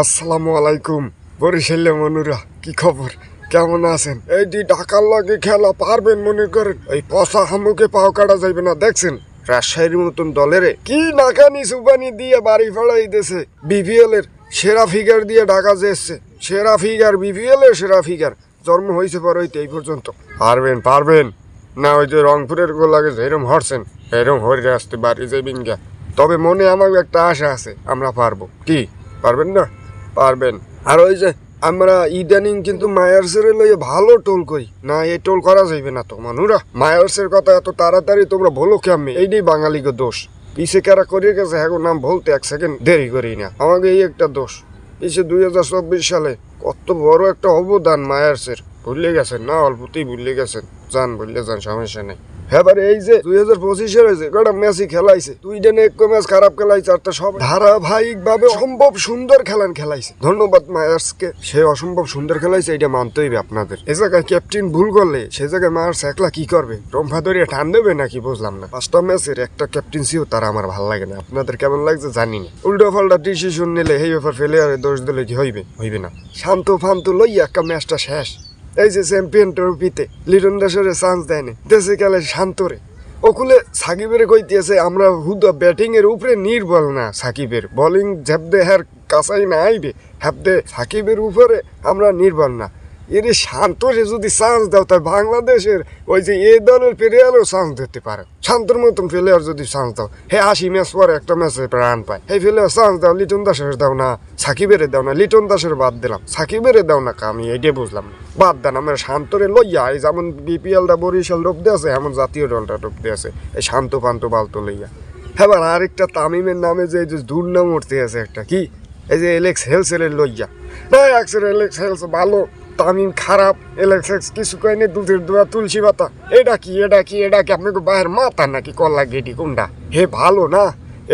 আসসালামু আলাইকুম। বরিশাল্লে মনুরা, কি খবর? কেমন আছেন? এই দি ঢাকার লাগে খেলা পারবেন মনে করেন? এই পশা হামুকে পাও কাটা যাইবে না, দেখছেন? রাজশাহীর মতন দলেরে। কি নাকানি সুবানি দিয়ে বাড়ি ফেলাই দিয়েছে বিপিএল এর সেরা ফিগার দিয়ে ঢাকা যে এসছে। সেরা ফিগার বিপিএল এর সেরা ফিগার জন্ম হয়েছে পর হইতে এই পর্যন্ত। পারবেন পারবেন। না, ওই যে রংপুরের গোলাগে যেরম হরছেন এরম হরে আসতে বাড়ি যাইবেন গা তবে মনে আমার একটা আশা আছে, আমরা পারব। কি? পারবেন না? পারবেন। আর ওই যে আমরা ইদানিং কিন্তু মায়ার্সের লইয়ে ভালো টোল করি। না, এই টোল করা যাইবে না তো, মানুরা। মায়ার্সের কথা এত তাড়াতাড়ি তোমরা বলো কেমনি এইটাই বাঙালিকে দোষ। পিছে কারা করে গেছে এখন নাম বলতে এক সেকেন্ড দেরি করি না। আমাকে এই একটা দোষ। পিছে দুই হাজার চব্বিশ সালে কত বড় একটা অবদান মায়ার্সের। ভুলে গেছেন না? অল্পতেই ভুলে গেছেন। যান বললে যান, সমস্যা নেই। এবার এই যে দুই হাজার পঁচিশে রয়েছে কটা ম্যাচই খেলাইছে দুই দিনে এক ম্যাচ খারাপ খেলাইছে আর সব ধারাবাহিক ভাবে অসম্ভব সুন্দর খেলান খেলাইছে। ধন্যবাদ মায়ার্সকে, সে অসম্ভব সুন্দর খেলাইছে এটা মানতে হইবে আপনাদের। এ জায়গায় ক্যাপ্টেন ভুল করলে, সে জায়গায় মায়ার্স একলা কি করবে? রম্ফা ধরিয়ে টান দেবে নাকি, বুঝলাম না। পাঁচটা ম্যাচের একটা ক্যাপ্টেন্সিও তারা আমার ভালো লাগে না। আপনাদের কেমন লাগছে জানি না। উল্টো পাল্টা ডিসিশন নিলে, এই ব্যাপার ফেলে আর দোষ দিলে কি হইবে? হইবে না। শান্ত ফান্ত লইয়া একটা ম্যাচটা শেষ। এই যে চ্যাম্পিয়ন ট্রফিতে লিটন দাসের চান্স দেয়নি, দেশে গেলে শান্তরে। ওকুলে সাকিবের কইতেছে আমরা হুদা ব্যাটিংয়ের উপরে নির্বল না সাকিবের। বোলিং ঝেপদে হ্যার কাছাই না আইবে হ্যাপদে সাকিবের উপরে আমরা নির্ভর না। এর শান্তরে যদি চান্স দাও তাই বাংলাদেশের ওই যে এ দলের প্লেয়ারও চান্স দিতে পারে। শান্তর মতন প্লেয়ার যদি চান্স দাও, হে আশি ম্যাচ পরে একটা ম্যাচে রান পায়। হে প্লেয়ার চান্স দাও, লিটন দাসের দাও না, সাকিবের দাও না, লিটন দাসের বাদ দিলাম। সাকিবের দাও না, আমি এইটাই বুঝলাম। না বাদ দেন, আমার শান্তরে লইয়া, এই যেমন বিপিএল দা বরিশাল দিয়ে আছে, এমন জাতীয় দলটা দিয়ে আছে, এই শান্ত পান্ত বালতো লইয়া। এবার আরেকটা তামিমের নামে যে, এই দুর্নাম উঠতে আছে একটা, কি? এই যে এলেক্স হেলসেলের লইয়া। না এলেক্স হেলস ভালো। তামিম খারাপ এলেক্স কিছু কয়নি দুধের দোয়া তুলসী পাতা। এটা কি এটা কি এটা কি? আপনাকে বাইরের মাথা নাকি কল্লা গেটি কোনটা? হে ভালো না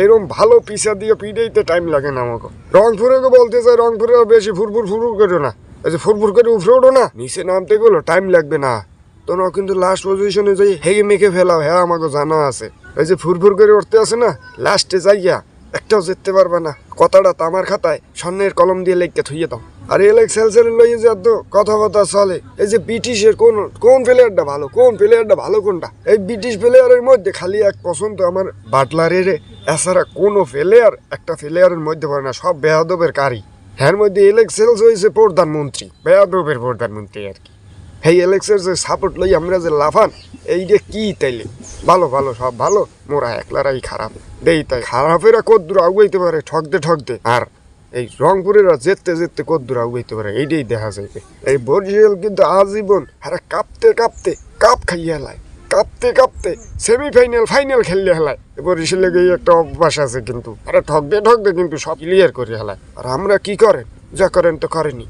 এরকম ভালো পিসা দিয়ে পিড়েইতে টাইম লাগে না আমাকে। রংপুরে বলতে চাই, রংপুরে বেশি ফুরফুর ফুরফুর করো না। এই যে ফুরফুর করে উফরে ওঠো না, নিচে নামতে গেলো টাইম লাগবে না। তোমরা কিন্তু লাস্ট পজিশনে যাই, হেগে মেখে ফেলাও হ্যাঁ আমাকে জানা আছে। এই যে ফুরফুর করে উঠতে আছে না লাস্টে যাইয়া একটাও যেতে পারবে না। কথাটা তামার খাতায়, স্বর্ণের কলম দিয়ে লেখকে থইয়ে দাও। আর এলেক্স হেলসের লইয়ে যে এত কথাবার্তা চলে, এই যে ব্রিটিশের কোন কোন প্লেয়ারটা ভালো, কোন প্লেয়ারটা ভালো কোনটা? এই ব্রিটিশ প্লেয়ারের মধ্যে খালি এক পছন্দ আমার বাটলারের এছাড়া কোনো প্লেয়ার একটা প্লেয়ারের মধ্যে পড়ে না, সব বেহাদবের কারি। এর মধ্যে এলেক্স হেলস হয়েছে প্রধানমন্ত্রী, বেয়াদবের প্রধানমন্ত্রী আর কি। এই এলেক্সের যে সাপোর্ট লই আমরা যে লাফান, এই যে কি তাইলে? ভালো ভালো, সব ভালো, মোরা একলারাই খারাপ। দেই তাই, খারাপেরা কদ্দুর আগুয়াইতে পারে ঠকতে ঠকতে আর এই রংপুরেরা যেতে যেতে কদ্দুর উগাইতে পারে, এইটাই দেখা যাইবে। এই বরিশাল কিন্তু আজীবন হারা কাঁপতে কাঁপতে কাপ খাইয়ে হেলায়, কাঁপতে কাঁপতে সেমিফাইনাল ফাইনাল খেললে হেলায়। বরিশালে গিয়ে একটা অভ্যাস আছে কিন্তু, আরে ঠকবে ঠকবে কিন্তু সব ক্লিয়ার করে হেলায়। আর আমরা কি করেন? যা করেন তো করেনি